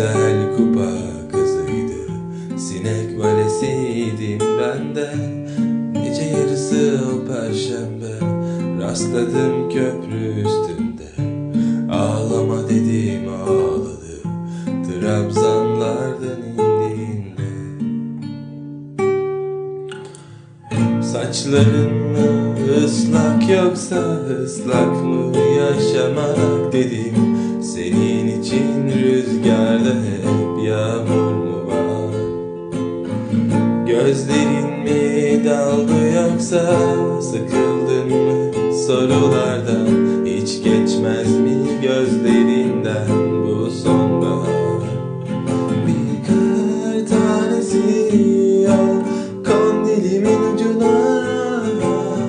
güzel kupa kızıydı Sinek valesiydim ben de Gece yarısı o perşembe Rastladım köprü üstünde. Ağlama dedim ağladı Trabzanlardan indiğinde. Saçların mı ıslak yoksa ıslak mı yaşamarak dedim hep yağmur mu var? Gözlerin mi daldı yoksa sıkıldın mı? Sorulardan Hiç geçmez mi gözlerinden